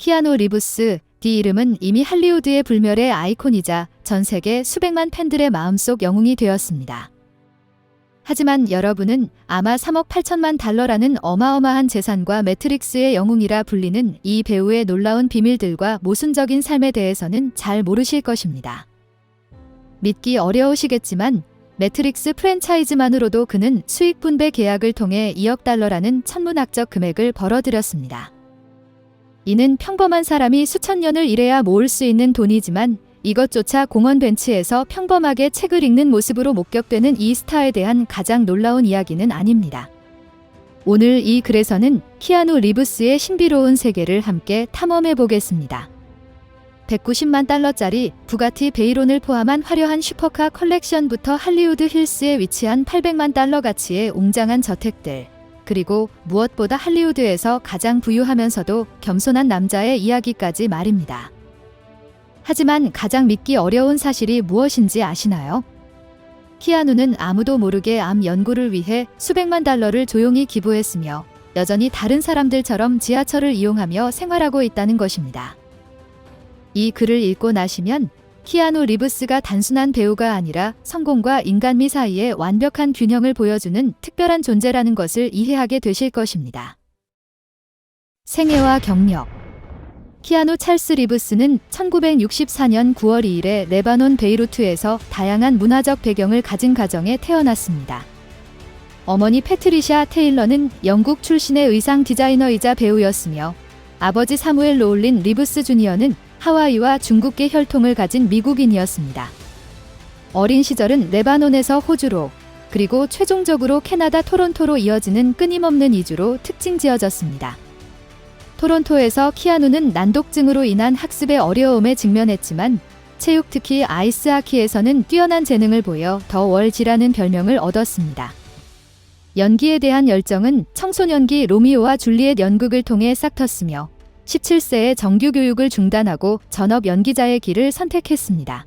키아누 리브스, 디 이름은 이미 할리우드의 불멸의 아이콘이자 전 세계 수백만 팬들의 마음속 영웅이 되었습니다. 하지만 여러분은 아마 3억 8천만 달러라는 어마어마한 재산과 매트릭스의 영웅이라 불리는 이 배우의 놀라운 비밀들과 모순적인 삶에 대해서는 잘 모르실 것입니다. 믿기 어려우시겠지만 매트릭스 프랜차이즈만으로도 그는 수익 분배 계약을 통해 2억 달러라는 천문학적 금액을 벌어들였습니다. 이는 평범한 사람이 수천 년을 일해야 모을 수 있는 돈이지만 이것조차 공원 벤치에서 평범하게 책을 읽는 모습으로 목격되는 이 스타에 대한 가장 놀라운 이야기는 아닙니다. 오늘 이 글에서는 키아누 리브스의 신비로운 세계를 함께 탐험해 보겠습니다. 190만 달러짜리 부가티 베이론을 포함한 화려한 슈퍼카 컬렉션부터 할리우드 힐스에 위치한 800만 달러 가치의 웅장한 저택들, 그리고 무엇보다 할리우드에서 가장 부유하면서도 겸손한 남자의 이야기까지 말입니다. 하지만 가장 믿기 어려운 사실이 무엇인지 아시나요? 키아누는 아무도 모르게 암 연구를 위해 수백만 달러를 조용히 기부했으며 여전히 다른 사람들처럼 지하철을 이용하며 생활하고 있다는 것입니다. 이 글을 읽고 나시면 키아누 리브스가 단순한 배우가 아니라 성공과 인간미 사이의 완벽한 균형을 보여주는 특별한 존재라는 것을 이해하게 되실 것입니다. 생애와 경력 키아누 찰스 리브스는 1964년 9월 2일에 레바논 베이루트에서 다양한 문화적 배경을 가진 가정에 태어났습니다. 어머니 패트리샤 테일러는 영국 출신의 의상 디자이너이자 배우였으며 아버지 사무엘 로울린 리브스 주니어는 하와이와 중국계 혈통을 가진 미국인이었습니다. 어린 시절은 레바논에서 호주로 그리고 최종적으로 캐나다 토론토로 이어지는 끊임없는 이주로 특징 지어졌습니다. 토론토에서 키아누는 난독증으로 인한 학습의 어려움에 직면했지만 체육 특히 아이스하키에서는 뛰어난 재능을 보여 더 월지라는 별명을 얻었습니다. 연기에 대한 열정은 청소년기 로미오와 줄리엣 연극을 통해 싹텄으며 17세에 정규 교육을 중단하고 전업 연기자의 길을 선택했습니다.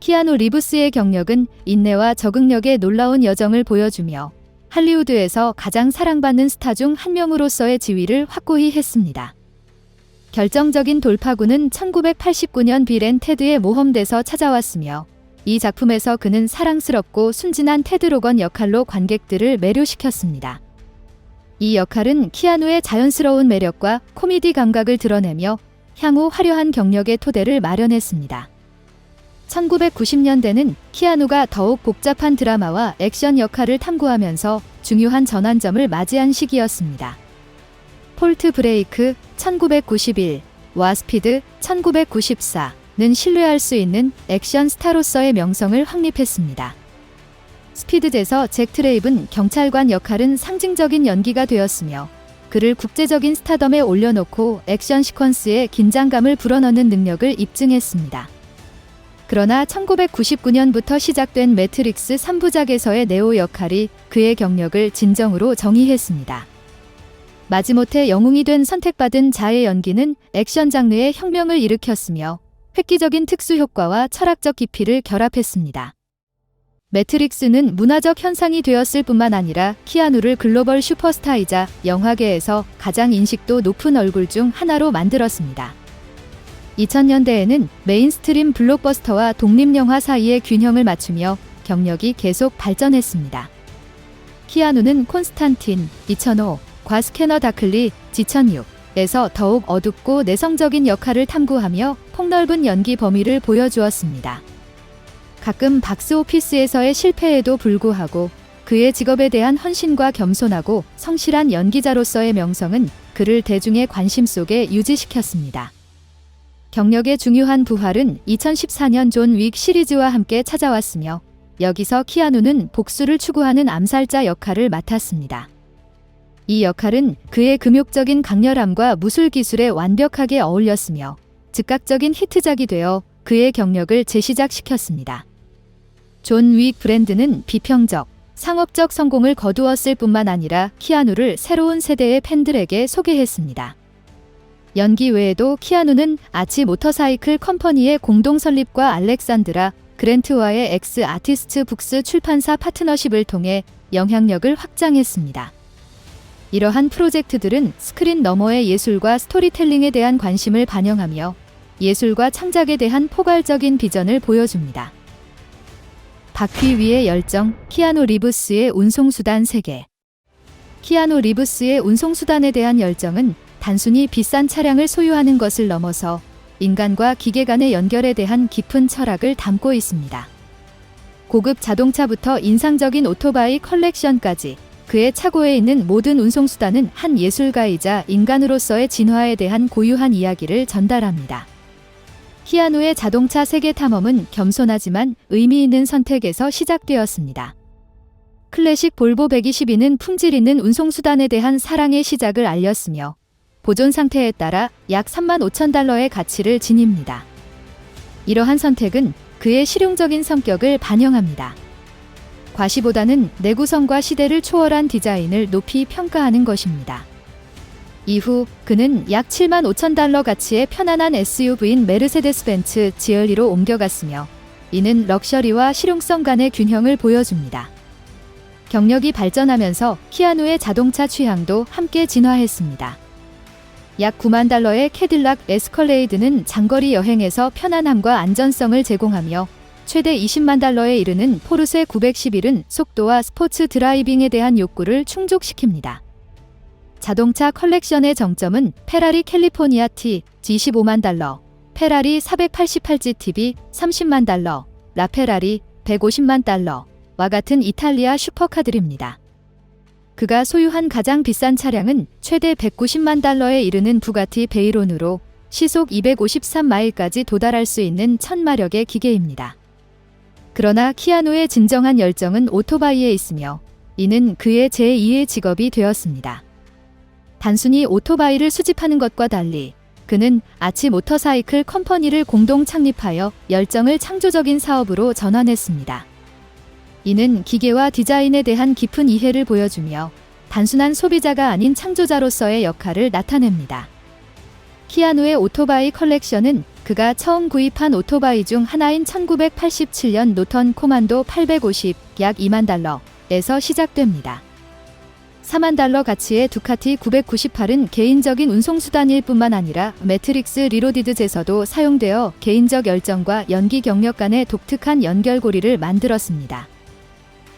키아누 리브스의 경력은 인내와 적응력의 놀라운 여정을 보여주며 할리우드에서 가장 사랑받는 스타 중 한 명으로서의 지위를 확고히 했습니다. 결정적인 돌파구는 1989년 빌앤 테드의 모험대서 찾아왔으며 이 작품에서 그는 사랑스럽고 순진한 테드 로건 역할로 관객들을 매료시켰습니다. 이 역할은 키아누의 자연스러운 매력과 코미디 감각을 드러내며 향후 화려한 경력의 토대를 마련했습니다. 1990년대는 키아누가 더욱 복잡한 드라마와 액션 역할을 탐구하면서 중요한 전환점을 맞이한 시기였습니다. 폴트 브레이크 1991, 와 스피드 1994는 신뢰할 수 있는 액션 스타로서의 명성을 확립했습니다. 스피드에서 잭 트레이븐 경찰관 역할은 상징적인 연기가 되었으며 그를 국제적인 스타덤에 올려놓고 액션 시퀀스에 긴장감을 불어넣는 능력을 입증했습니다. 그러나 1999년부터 시작된 매트릭스 3부작에서의 네오 역할이 그의 경력을 진정으로 정의했습니다. 마지못해 영웅이 된 선택받은 자의 연기는 액션 장르의 혁명을 일으켰으며 획기적인 특수 효과와 철학적 깊이를 결합했습니다. 매트릭스는 문화적 현상이 되었을 뿐만 아니라 키아누를 글로벌 슈퍼스타이자 영화계에서 가장 인식도 높은 얼굴 중 하나로 만들었습니다. 2000년대에는 메인스트림 블록버스터와 독립영화 사이의 균형을 맞추며 경력이 계속 발전했습니다. 키아누는 콘스탄틴 2005, 과 스캐너 다클리 지천육에서 더욱 어둡고 내성적인 역할을 탐구하며 폭넓은 연기 범위를 보여주었습니다. 가끔 박스오피스에서의 실패에도 불구하고 그의 직업에 대한 헌신과 겸손하고 성실한 연기자로서의 명성은 그를 대중의 관심 속에 유지시켰습니다. 경력의 중요한 부활은 2014년 존 윅 시리즈와 함께 찾아왔으며 여기서 키아누는 복수를 추구하는 암살자 역할을 맡았습니다. 이 역할은 그의 금욕적인 강렬함과 무술 기술에 완벽하게 어울렸으며 즉각적인 히트작이 되어 그의 경력을 재시작시켰습니다. 존 윅 브랜드는 비평적, 상업적 성공을 거두었을 뿐만 아니라 키아누를 새로운 세대의 팬들에게 소개했습니다. 연기 외에도 키아누는 아치 모터사이클 컴퍼니의 공동 설립과 알렉산드라 그랜트와의 엑스 아티스트 북스 출판사 파트너십을 통해 영향력을 확장했습니다. 이러한 프로젝트들은 스크린 너머의 예술과 스토리텔링에 대한 관심을 반영하며 예술과 창작에 대한 포괄적인 비전을 보여줍니다. 바퀴 위의 열정, 키아노 리브스의 운송수단 세계. 키아노 리브스의 운송수단에 대한 열정은 단순히 비싼 차량을 소유하는 것을 넘어서 인간과 기계 간의 연결에 대한 깊은 철학을 담고 있습니다. 고급 자동차부터 인상적인 오토바이 컬렉션까지 그의 차고에 있는 모든 운송수단은 한 예술가이자 인간으로서의 진화에 대한 고유한 이야기를 전달합니다. 키아누의 자동차 세계 탐험은 겸손하지만 의미 있는 선택에서 시작되었습니다. 클래식 볼보 122는 품질 있는 운송수단에 대한 사랑의 시작을 알렸으며 보존 상태에 따라 약 3만 5천 달러의 가치를 지닙니다. 이러한 선택은 그의 실용적인 성격을 반영합니다. 과시보다는 내구성과 시대를 초월한 디자인을 높이 평가하는 것입니다. 이후 그는 약 7만 5천 달러 가치의 편안한 SUV인 메르세데스 벤츠 GLE로 옮겨갔으며 이는 럭셔리와 실용성 간의 균형을 보여줍니다. 경력이 발전하면서 키아누의 자동차 취향도 함께 진화했습니다. 약 9만 달러의 캐딜락 에스컬레이드는 장거리 여행에서 편안함과 안전성을 제공하며 최대 20만 달러에 이르는 포르쉐 911은 속도와 스포츠 드라이빙에 대한 욕구를 충족시킵니다. 자동차 컬렉션의 정점은 페라리 캘리포니아 T G15만 달러, 페라리 488GTB 30만 달러, 라페라리 150만 달러와 같은 이탈리아 슈퍼카들입니다. 그가 소유한 가장 비싼 차량은 최대 190만 달러에 이르는 부가티 베이론으로 시속 253마일까지 도달할 수 있는 천마력의 기계입니다. 그러나 키아노의 진정한 열정은 오토바이에 있으며 이는 그의 제2의 직업이 되었습니다. 단순히 오토바이를 수집하는 것과 달리 그는 아치 모터사이클 컴퍼니를 공동 창립하여 열정을 창조적인 사업으로 전환했습니다. 이는 기계와 디자인에 대한 깊은 이해를 보여주며 단순한 소비자가 아닌 창조자로서의 역할을 나타냅니다. 키아누의 오토바이 컬렉션은 그가 처음 구입한 오토바이 중 하나인 1987년 노턴 코만도 850, 약 2만 달러에서 시작됩니다. 4만 달러 가치의 두카티 998은 개인적인 운송수단일 뿐만 아니라 매트릭스 리로디드에서도 사용되어 개인적 열정과 연기 경력 간의 독특한 연결고리를 만들었습니다.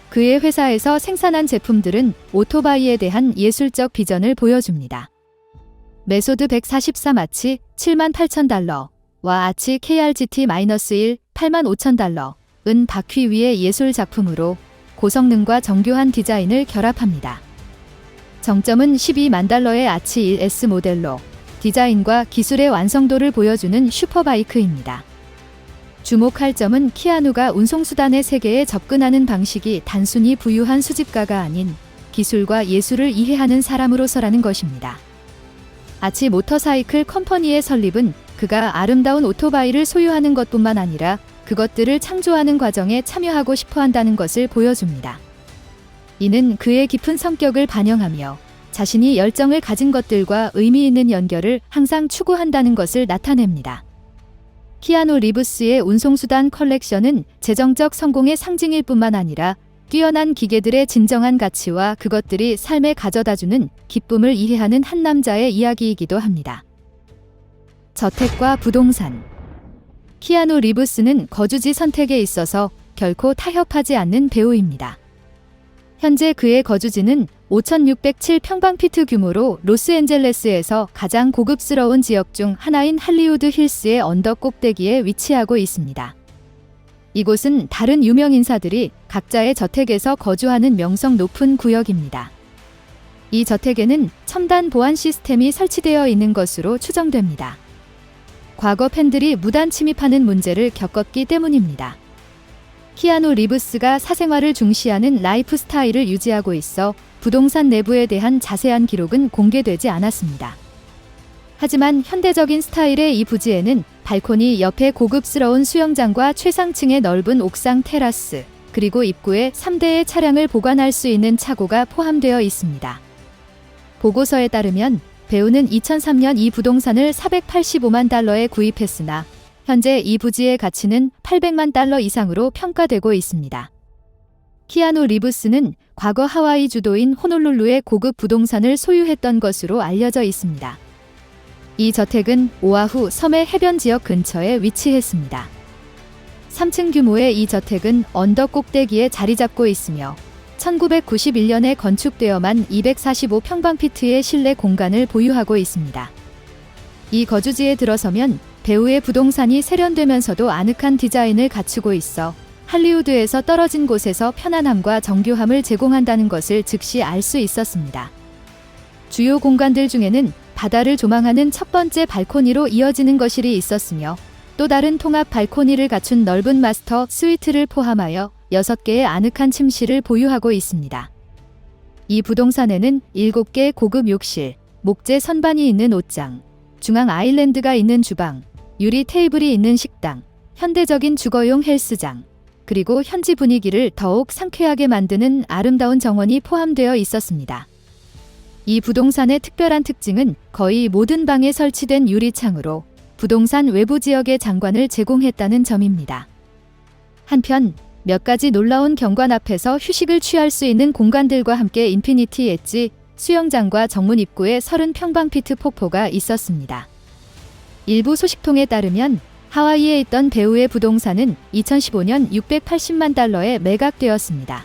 그의 회사에서 생산한 제품들은 오토바이에 대한 예술적 비전을 보여줍니다. 메소드 144마치 7만 8천 달러, 와 아치 KRGT-1 8만 5천 달러, 은 바퀴 위의 예술 작품으로 고성능과 정교한 디자인을 결합합니다. 정점은 12만 달러의 아치 1S 모델로 디자인과 기술의 완성도를 보여주는 슈퍼바이크입니다. 주목할 점은 키아누가 운송수단의 세계에 접근하는 방식이 단순히 부유한 수집가가 아닌 기술과 예술을 이해하는 사람으로서라는 것입니다. 아치 모터사이클 컴퍼니의 설립은 그가 아름다운 오토바이를 소유하는 것뿐만 아니라 그것들을 창조하는 과정에 참여하고 싶어 한다는 것을 보여줍니다. 이는 그의 깊은 성격을 반영하며 자신이 열정을 가진 것들과 의미 있는 연결을 항상 추구한다는 것을 나타냅니다. 키아노 리브스의 운송수단 컬렉션은 재정적 성공의 상징일 뿐만 아니라 뛰어난 기계들의 진정한 가치와 그것들이 삶에 가져다주는 기쁨을 이해하는 한 남자의 이야기이기도 합니다. 저택과 부동산 키아노 리브스는 거주지 선택에 있어서 결코 타협하지 않는 배우입니다. 현재 그의 거주지는 5,607평방피트 규모로 로스앤젤레스에서 가장 고급스러운 지역 중 하나인 할리우드 힐스의 언덕 꼭대기에 위치하고 있습니다. 이곳은 다른 유명 인사들이 각자의 저택에서 거주하는 명성 높은 구역입니다. 이 저택에는 첨단 보안 시스템이 설치되어 있는 것으로 추정됩니다. 과거 팬들이 무단 침입하는 문제를 겪었기 때문입니다. 키아노 리브스가 사생활을 중시하는 라이프 스타일을 유지하고 있어 부동산 내부에 대한 자세한 기록은 공개되지 않았습니다. 하지만 현대적인 스타일의 이 부지에는 발코니 옆에 고급스러운 수영장과 최상층의 넓은 옥상 테라스, 그리고 입구에 3대의 차량을 보관할 수 있는 차고가 포함되어 있습니다. 보고서에 따르면 배우는 2003년 이 부동산을 485만 달러에 구입했으나 현재 이 부지의 가치는 800만 달러 이상으로 평가되고 있습니다. 키아누 리브스는 과거 하와이 주도인 호놀룰루의 고급 부동산을 소유했던 것으로 알려져 있습니다. 이 저택은 오아후 섬의 해변 지역 근처에 위치했습니다. 3층 규모의 이 저택은 언덕 꼭대기에 자리 잡고 있으며 1991년에 건축되어만 245평방피트의 실내 공간을 보유하고 있습니다. 이 거주지에 들어서면 배우의 부동산이 세련되면서도 아늑한 디자인을 갖추고 있어 할리우드에서 떨어진 곳에서 편안함과 정교함을 제공한다는 것을 즉시 알 수 있었습니다. 주요 공간들 중에는 바다를 조망하는 첫 번째 발코니로 이어지는 거실이 있었으며 또 다른 통합 발코니를 갖춘 넓은 마스터 스위트를 포함하여 6개의 아늑한 침실을 보유하고 있습니다. 이 부동산에는 7개 고급 욕실, 목재 선반이 있는 옷장, 중앙 아일랜드가 있는 주방, 유리 테이블이 있는 식당, 현대적인 주거용 헬스장, 그리고 현지 분위기를 더욱 상쾌하게 만드는 아름다운 정원이 포함되어 있었습니다. 이 부동산의 특별한 특징은 거의 모든 방에 설치된 유리창으로 부동산 외부 지역의 장관을 제공했다는 점입니다. 한편 몇 가지 놀라운 경관 앞에서 휴식을 취할 수 있는 공간들과 함께 인피니티 엣지 수영장과 정문 입구에 30평방피트 폭포가 있었습니다. 일부 소식통에 따르면 하와이에 있던 배우의 부동산은 2015년 680만 달러에 매각되었습니다.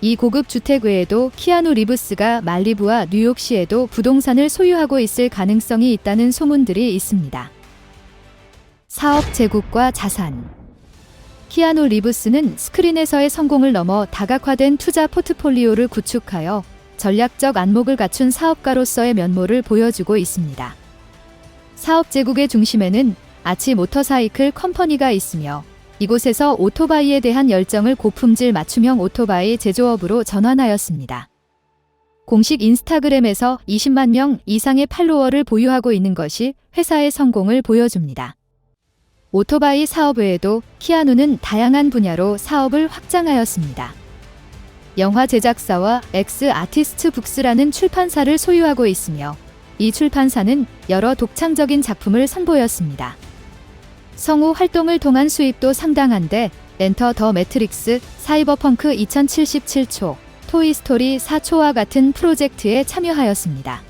이 고급 주택 외에도 키아누 리브스가 말리부와 뉴욕시에도 부동산을 소유하고 있을 가능성이 있다는 소문들이 있습니다. 사업 제국과 자산 키아누 리브스는 스크린에서의 성공을 넘어 다각화된 투자 포트폴리오를 구축하여 전략적 안목을 갖춘 사업가로서의 면모를 보여주고 있습니다. 사업 제국의 중심에는 아치 모터사이클 컴퍼니가 있으며 이곳에서 오토바이에 대한 열정을 고품질 맞춤형 오토바이 제조업으로 전환하였습니다. 공식 인스타그램에서 20만 명 이상의 팔로워를 보유하고 있는 것이 회사의 성공을 보여줍니다. 오토바이 사업 외에도 키아누는 다양한 분야로 사업을 확장하였습니다. 영화 제작사와 엑스 아티스트 북스라는 출판사를 소유하고 있으며 이 출판사는 여러 독창적인 작품을 선보였습니다. 성우 활동을 통한 수입도 상당한데 엔터 더 매트릭스, 사이버펑크 2077초, 토이스토리 4초와 같은 프로젝트에 참여하였습니다.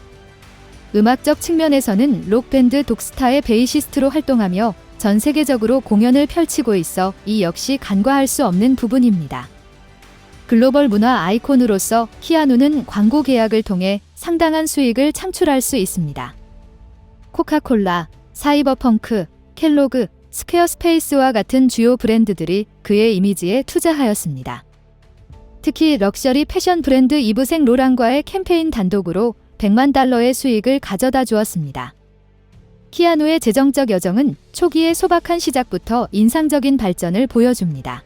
음악적 측면에서는 록밴드 독스타의 베이시스트로 활동하며 전 세계적으로 공연을 펼치고 있어 이 역시 간과할 수 없는 부분입니다. 글로벌 문화 아이콘으로서 키아누는 광고 계약을 통해 상당한 수익을 창출할 수 있습니다. 코카콜라, 사이버펑크, 켈로그, 스퀘어스페이스와 같은 주요 브랜드들이 그의 이미지에 투자하였습니다. 특히 럭셔리 패션 브랜드 이브생 로랑과의 캠페인 단독으로 100만 달러의 수익을 가져다 주었습니다. 키아누의 재정적 여정은 초기의 소박한 시작부터 인상적인 발전을 보여줍니다.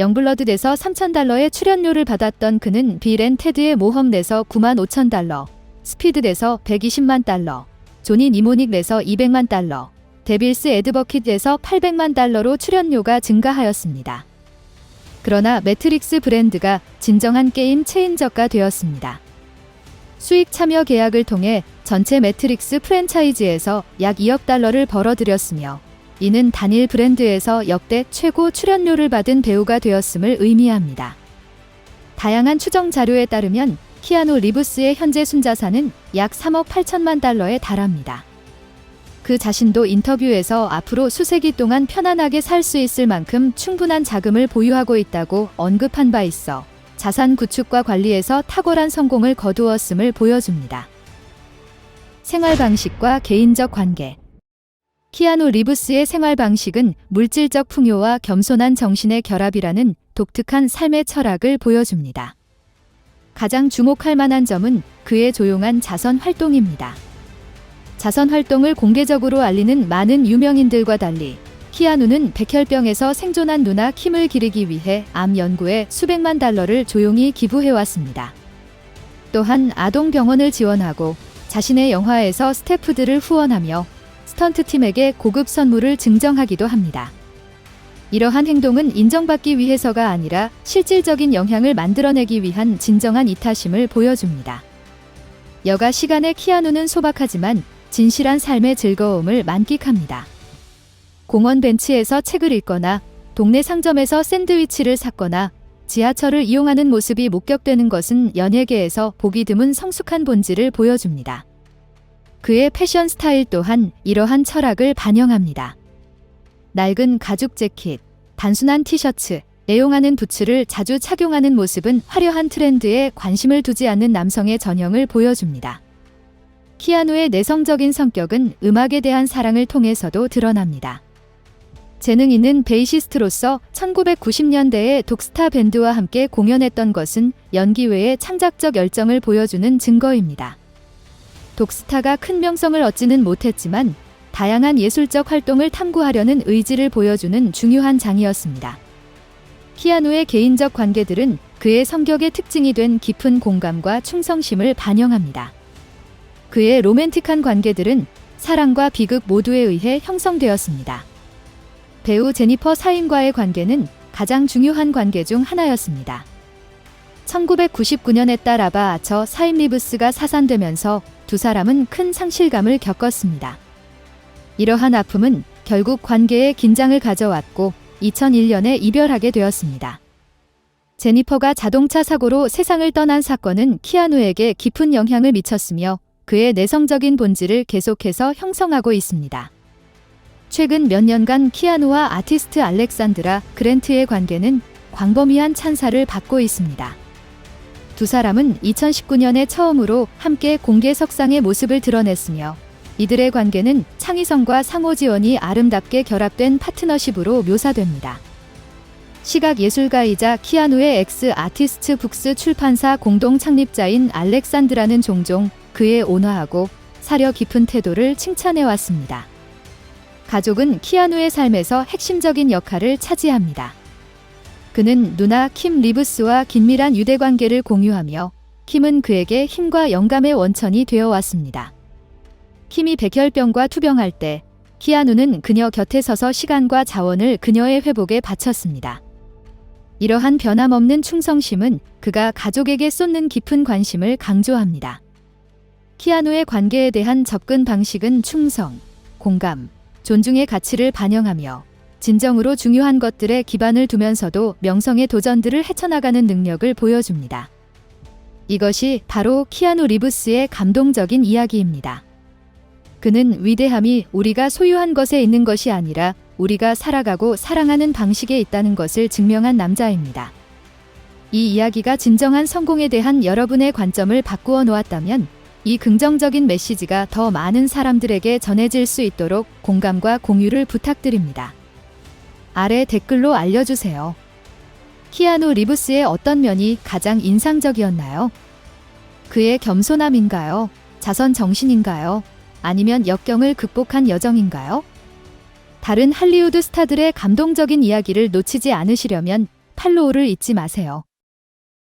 영블러드에서 3,000달러의 출연료를 받았던 그는 빌앤 테드의 모험 내서 9만 5천 달러, 스피드 내서 120만 달러, 조니 니모닉 내서 200만 달러, 데빌스 에드버킷에서 800만 달러로 출연료가 증가하였습니다. 그러나 매트릭스 브랜드가 진정한 게임 체인저가 되었습니다. 수익 참여 계약을 통해 전체 매트릭스 프랜차이즈에서 약 2억 달러를 벌어들였으며 이는 단일 브랜드에서 역대 최고 출연료를 받은 배우가 되었음을 의미합니다. 다양한 추정 자료에 따르면 키아누 리브스의 현재 순자산은 약 3억 8천만 달러에 달합니다. 그 자신도 인터뷰에서 앞으로 수세기 동안 편안하게 살 수 있을 만큼 충분한 자금을 보유하고 있다고 언급한 바 있어 자산 구축과 관리에서 탁월한 성공을 거두었음을 보여줍니다. 생활 방식과 개인적 관계 키아누 리브스의 생활 방식은 물질적 풍요와 겸손한 정신의 결합이라는 독특한 삶의 철학을 보여줍니다. 가장 주목할 만한 점은 그의 조용한 자선 활동입니다. 자선 활동을 공개적으로 알리는 많은 유명인들과 달리 키아누는 백혈병에서 생존한 누나 킴을 기르기 위해 암 연구에 수백만 달러를 조용히 기부해왔습니다. 또한 아동병원을 지원하고 자신의 영화에서 스태프들을 후원하며 스턴트팀에게 고급 선물을 증정하기도 합니다. 이러한 행동은 인정받기 위해서가 아니라 실질적인 영향을 만들어내기 위한 진정한 이타심을 보여줍니다. 여가 시간에 키아누는 소박하지만 진실한 삶의 즐거움을 만끽합니다. 공원 벤치에서 책을 읽거나 동네 상점에서 샌드위치를 샀거나 지하철을 이용하는 모습이 목격되는 것은 연예계에서 보기 드문 성숙한 본질을 보여줍니다. 그의 패션 스타일 또한 이러한 철학을 반영합니다. 낡은 가죽 재킷, 단순한 티셔츠, 애용하는 부츠를 자주 착용하는 모습은 화려한 트렌드에 관심을 두지 않는 남성의 전형을 보여줍니다. 키아누의 내성적인 성격은 음악에 대한 사랑을 통해서도 드러납니다. 재능 있는 베이시스트로서 1990년대에 독스타 밴드와 함께 공연했던 것은 연기 외에 창작적 열정을 보여주는 증거입니다. 독스타가 큰 명성을 얻지는 못했지만 다양한 예술적 활동을 탐구하려는 의지를 보여주는 중요한 장이었습니다. 키아누의 개인적 관계들은 그의 성격의 특징이 된 깊은 공감과 충성심을 반영합니다. 그의 로맨틱한 관계들은 사랑과 비극 모두에 의해 형성되었습니다. 배우 제니퍼 사인과의 관계는 가장 중요한 관계 중 하나였습니다. 1999년에 따 라바 아처 사인 리브스가 사산되면서 두 사람은 큰 상실감을 겪었습니다. 이러한 아픔은 결국 관계에 긴장을 가져왔고 2001년에 이별하게 되었습니다. 제니퍼가 자동차 사고로 세상을 떠난 사건은 키아누에게 깊은 영향을 미쳤으며 그의 내성적인 본질을 계속해서 형성하고 있습니다. 최근 몇 년간 키아누와 아티스트 알렉산드라 그랜트의 관계는 광범위한 찬사를 받고 있습니다. 두 사람은 2019년에 처음으로 함께 공개 석상의 모습을 드러냈으며 이들의 관계는 창의성과 상호 지원이 아름답게 결합된 파트너십으로 묘사됩니다. 시각 예술가이자 키아누의 엑스 아티스트 북스 출판사 공동 창립자인 알렉산드라는 종종 그의 온화하고 사려 깊은 태도를 칭찬해 왔습니다. 가족은 키아누의 삶에서 핵심적인 역할을 차지합니다. 그는 누나 킴 리브스와 긴밀한 유대 관계를 공유하며 킴은 그에게 힘과 영감의 원천이 되어 왔습니다. 킴이 백혈병과 투병할 때 키아누는 그녀 곁에 서서 시간과 자원을 그녀의 회복에 바쳤습니다. 이러한 변함없는 충성심은 그가 가족에게 쏟는 깊은 관심을 강조합니다. 키아누의 관계에 대한 접근 방식은 충성, 공감, 존중의 가치를 반영하며 진정으로 중요한 것들에 기반을 두면서도 명성의 도전들을 헤쳐나가는 능력을 보여줍니다. 이것이 바로 키아누 리브스의 감동적인 이야기입니다. 그는 위대함이 우리가 소유한 것에 있는 것이 아니라 우리가 살아가고 사랑하는 방식에 있다는 것을 증명한 남자입니다. 이 이야기가 진정한 성공에 대한 여러분의 관점을 바꾸어 놓았다면 이 긍정적인 메시지가 더 많은 사람들에게 전해질 수 있도록 공감과 공유를 부탁드립니다. 아래 댓글로 알려주세요. 키아누 리브스의 어떤 면이 가장 인상적이었나요? 그의 겸손함인가요? 자선 정신인가요? 아니면 역경을 극복한 여정인가요? 다른 할리우드 스타들의 감동적인 이야기를 놓치지 않으시려면 팔로우를 잊지 마세요.